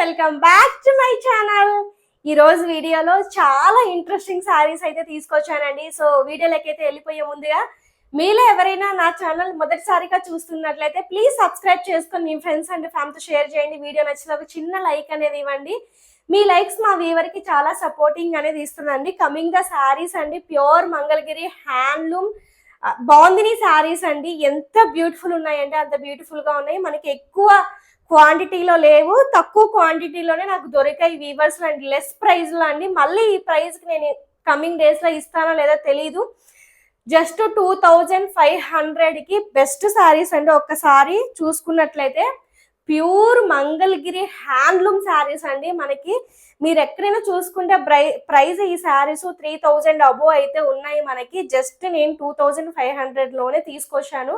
Welcome back to my channel. ఈ రోజు వీడియోలో చాలా ఇంట్రెస్టింగ్ సారీస్ అయితే తీసుకొచ్చానండి. సో వీడియోలోకి అయితే వెళ్ళిపోయే ముందుగా మీలో ఎవరైనా నా ఛానల్ మొదటిసారిగా చూస్తున్నట్లయితే ప్లీజ్ సబ్స్క్రైబ్ చేసుకొని మీ ఫ్రెండ్స్ అండ్ ఫ్యామిలీతో షేర్ చేయండి. వీడియో నచ్చిన ఒక చిన్న లైక్ అనేది ఇవ్వండి. మీ లైక్స్ మా వీవర్కి చాలా సపోర్టింగ్ అనేది ఇస్తుందండి. కమింగ్ ద శారీస్ అండి. ప్యూర్ మంగళగిరి హ్యాండ్లూమ్ బాగుంది శారీస్ అండి. ఎంత బ్యూటిఫుల్ ఉన్నాయంటే అంత బ్యూటిఫుల్గా ఉన్నాయి. మనకి ఎక్కువ క్వాంటిటీలో లేవు. తక్కువ క్వాంటిటీలోనే నాకు దొరికాయి వీవర్స్ అండి లెస్ ప్రైస్లో అండి. మళ్ళీ ఈ ప్రైస్కి నేను కమింగ్ డేస్లో ఇస్తానో లేదో తెలీదు. జస్ట్ టూ థౌజండ్ ఫైవ్ హండ్రెడ్కి బెస్ట్ శారీస్ అండి. ఒక్కసారి చూసుకున్నట్లయితే ప్యూర్ మంగళగిరి హ్యాండ్లూమ్ శారీస్ అండి. మనకి మీరు ఎక్కడైనా చూసుకుంటే ప్రై ప్రైస్ ఈ శారీస్ త్రీ థౌజండ్ అబో అయితే ఉన్నాయి మనకి. జస్ట్ నేను టూ థౌజండ్ ఫైవ్ హండ్రెడ్లోనే తీసుకొచ్చాను.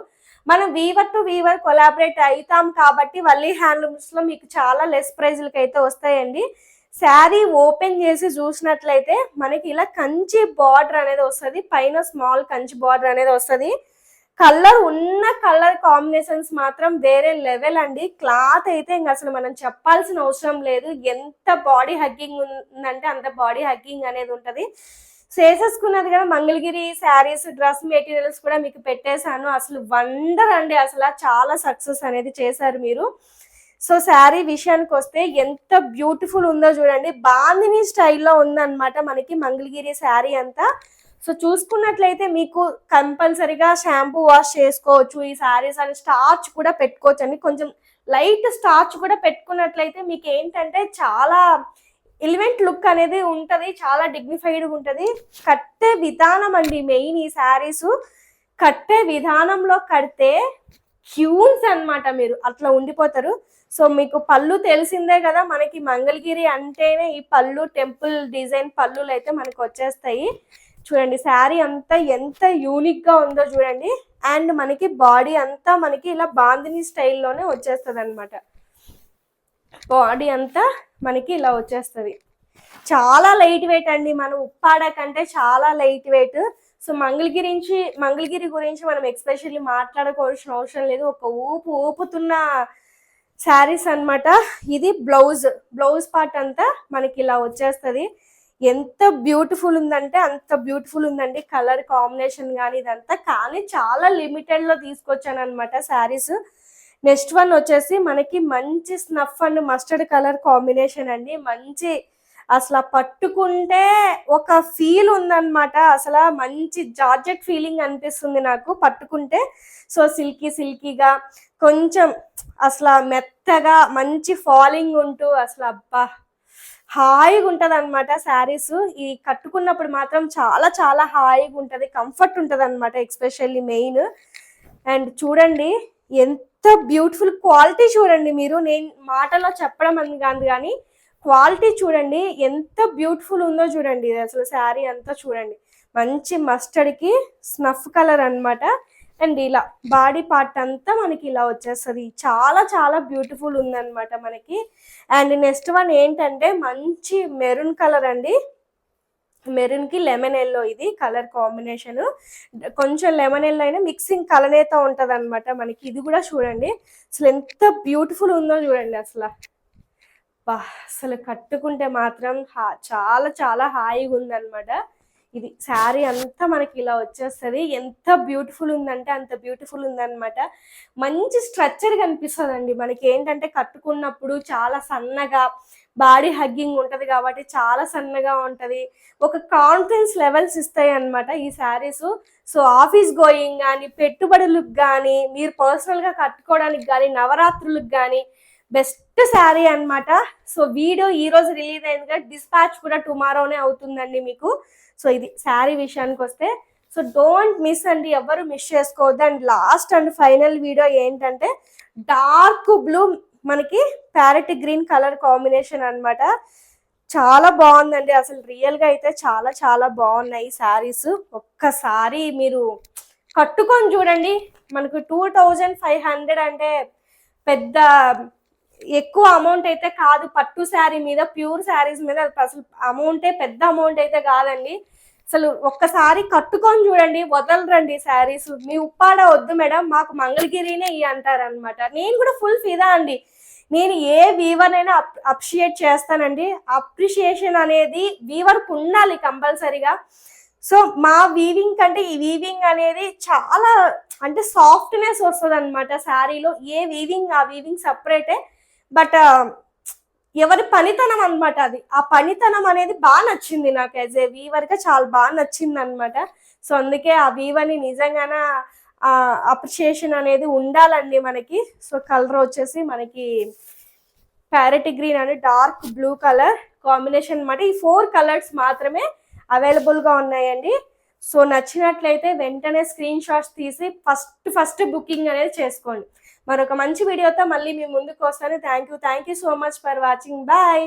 మనం వీవర్ టు వీవర్ కొలాబరేట్ అవుతాం కాబట్టి వల్లి హ్యాండ్లూమ్స్లో మీకు చాలా లెస్ ప్రైజ్లకి అయితే వస్తాయండి. శారీ ఓపెన్ చేసి చూసినట్లయితే మనకి ఇలా కంచి బార్డర్ అనేది వస్తుంది. పైన స్మాల్ కంచి బార్డర్ అనేది వస్తుంది. కలర్ ఉన్న కలర్ కాంబినేషన్స్ మాత్రం వేరే లెవెల్ అండి. క్లాత్ అయితే ఇంకా అసలు మనం చెప్పాల్సిన అవసరం లేదు. ఎంత బాడీ హగ్గింగ్ ఉందంటే అంత బాడీ హగ్గింగ్ అనేది ఉంటుంది. చేసేసుకున్నది కదా మంగళగిరి శారీస్ డ్రెస్ మెటీరియల్స్ కూడా మీకు పెట్టేశాను. అసలు వండర్ అండి. అసలు చాలా సక్సెస్ అనేది చేశారు మీరు. సో శారీ విషయానికి వస్తే ఎంత బ్యూటిఫుల్ ఉందో చూడండి. బాందిని స్టైల్లో ఉందన్నమాట మనకి మంగళగిరి శారీ అంతా. సో చూసుకున్నట్లయితే మీకు కంపల్సరిగా షాంపూ వాష్ చేసుకోవచ్చు ఈ శారీస్ అని స్టార్చ్ కూడా పెట్టుకోవచ్చు అండి. కొంచెం లైట్ స్టార్చ్ కూడా పెట్టుకున్నట్లయితే మీకు ఏంటంటే చాలా ఎలివెంట్ లుక్ అనేది ఉంటుంది చాలా డిగ్నిఫైడ్ ఉంటుంది. కట్టే విధానం అండి మెయిన్ ఈ శారీస్ కట్టే విధానంలో కడితే క్యూన్స్ అన్నమాట మీరు అట్లా ఉండిపోతారు. సో మీకు పళ్ళు తెలిసిందే కదా మనకి మంగళగిరి అంటేనే ఈ పళ్ళు టెంపుల్ డిజైన్ పళ్ళులు అయితే మనకు వచ్చేస్తాయి. చూడండి శారీ అంతా ఎంత యూనిక్గా ఉందో చూడండి. అండ్ మనకి బాడీ అంతా మనకి ఇలా బాందిని స్టైల్లోనే వచ్చేస్తుంది అనమాట బాడీ అంతా మనకి ఇలా వచ్చేస్తుంది. చాలా లైట్ వెయిట్ అండి. మనం ఉప్పాడ కంటే చాలా లైట్ వెయిట్ సో మంగళగిరి నుంచి మంగళగిరి గురించి మనం ఎక్స్పెషల్లీ మాట్లాడుకోవాల్సిన అవసరం లేదు. ఒక ఊపు ఊపుతున్న శారీస్ అన్నమాట. ఇది బ్లౌజ్ బ్లౌజ్ పార్ట్ అంతా మనకి ఇలా వచ్చేస్తుంది. ఎంత బ్యూటిఫుల్ ఉందంటే అంత బ్యూటిఫుల్ ఉందండి. కలర్ కాంబినేషన్ కానీ ఇదంతా. కానీ చాలా లిమిటెడ్లో తీసుకొచ్చాను అనమాట శారీస్. నెక్స్ట్ వన్ వచ్చేసి మనకి మంచి snuff and mustard colour combination అండి. మంచి అసలు పట్టుకుంటే ఒక ఫీల్ ఉందన్నమాట. అసలు మంచి జార్జెట్ ఫీలింగ్ అనిపిస్తుంది నాకు పట్టుకుంటే. సో సిల్కీ సిల్కీగా కొంచెం అసలు మెత్తగా మంచి ఫాలింగ్ ఉంటూ అసలు అబ్బా! హాయిగా ఉంటుంది అనమాట శారీస్. ఈ కట్టుకున్నప్పుడు మాత్రం చాలా చాలా హాయిగా ఉంటుంది కంఫర్ట్ ఉంటుంది అనమాట ఎక్స్పెషల్లీ మెయిన్. అండ్ చూడండి ఎంత బ్యూటిఫుల్ క్వాలిటీ చూడండి మీరు. నేను మాటలో చెప్పడం అని కాదు కానీ క్వాలిటీ చూడండి ఎంత బ్యూటిఫుల్ ఉందో చూడండి. ఇది అసలు శారీ అంతా చూడండి. మంచి మస్టర్డ్కి స్నఫ్ కలర్ అనమాట అండ్ ఇలా బాడీ పార్ట్ అంతా మనకి ఇలా వచ్చేస్తుంది. చాలా చాలా బ్యూటిఫుల్ ఉందన్నమాట మనకి. అండ్ నెక్స్ట్ వన్ ఏంటంటే మంచి మెరూన్ కలర్ అండి. మెరూన్కి లెమన్ ఎల్లో ఇది కలర్ కాంబినేషన్. కొంచెం లెమన్ ఎల్లో అయినా మిక్సింగ్ కలనేత ఉంటుంది అనమాట మనకి. ఇది కూడా చూడండి. అసలు ఎంత బ్యూటిఫుల్ ఉందో చూడండి అసలు. అసలు కట్టుకుంటే మాత్రం చాలా చాలా హాయిగా ఉందన్నమాట. ఇది శారీ అంతా మనకి ఇలా వచ్చేస్తుంది. ఎంత బ్యూటిఫుల్ ఉందంటే అంత బ్యూటిఫుల్ ఉందన్నమాట. మంచి స్ట్రక్చర్ కనిపిస్తుంది అండి మనకి ఏంటంటే కట్టుకున్నప్పుడు చాలా సన్నగా బాడీ హగ్గింగ్ ఉంటది కాబట్టి చాలా సన్నగా ఉంటది. ఒక కాన్ఫిడెన్స్ లెవెల్స్ ఇస్తాయి అన్నమాట ఈ శారీస్. సో ఆఫీస్ గోయింగ్ కానీ పెట్టుబడులకు కానీ మీరు పర్సనల్గా కట్టుకోవడానికి కానీ నవరాత్రులకు కానీ బెస్ట్ శారీ అన్నమాట. సో వీడియో ఈ రోజు రిలీజ్ అయింది కదా డిస్పాచ్ కూడా టుమారోనే అవుతుందండి మీకు. సో ఇది శారీ విషయానికి వస్తే సో డోంట్ మిస్ అండి ఎవరు మిస్ చేసుకోవద్దు. And last and final video ఏంటంటే డార్క్ బ్లూ మనకి ప్యారెట్ గ్రీన్ కలర్ కాంబినేషన్ అన్నమాట. చాలా బాగుందండి. అసలు రియల్గా అయితే చాలా చాలా బాగున్నాయి శారీస్. ఒక్కసారి మీరు కట్టుకొని చూడండి. మనకు టూ థౌజండ్ ఫైవ్ హండ్రెడ్ అంటే పెద్ద ఎక్కువ అమౌంట్ అయితే కాదు. పట్టు శారీ మీద ప్యూర్ శారీస్ మీద అసలు అమౌంటే పెద్ద అమౌంట్ అయితే కాదండి. అసలు ఒక్కసారి కట్టుకొని చూడండి వదలరండి శారీస్. మీ ఉప్పాడ వద్దు మేడం మాకు మంగళగిరినే ఇవి అంటారనమాట నేను కూడా ఫుల్ ఫిదా అండి. నేను ఏ వీవర్ అయినా అప్రిషియేట్ చేస్తానండి. అప్రిషియేషన్ అనేది వీవర్కి ఉండాలి కంపల్సరీగా. సో మా వీవింగ్ కంటే ఈ వీవింగ్ అనేది చాలా అంటే సాఫ్ట్నెస్ వస్తుంది అనమాట శారీలో. ఏ వీవింగ్ ఆ వీవింగ్ సపరేటే బట్ ఎవరి పనితనం అనమాట అది. ఆ పనితనం అనేది బాగా నచ్చింది నాకు యాజ్ ఏ వీవర్గా చాలా బాగా నచ్చింది అనమాట సో అందుకే ఆ వీవర్ని నిజంగానే అప్రిషియేషన్ అనేది ఉండాలండి మనకి. సో కలర్ వచ్చేసి మనకి ప్యారెట్ గ్రీన్ అని డార్క్ బ్లూ కలర్ కాంబినేషన్ అన్నమాట. ఈ ఫోర్ కలర్స్ మాత్రమే అవైలబుల్గా ఉన్నాయండి. సో నచ్చినట్లయితే వెంటనే స్క్రీన్ షాట్స్ తీసి ఫస్ట్ ఫస్ట్ బుకింగ్ అనేది చేసుకోండి. మరొక మంచి వీడియోతో మళ్ళీ మీ ముందుకు వస్తాను. Thank you thank you so much for watching bye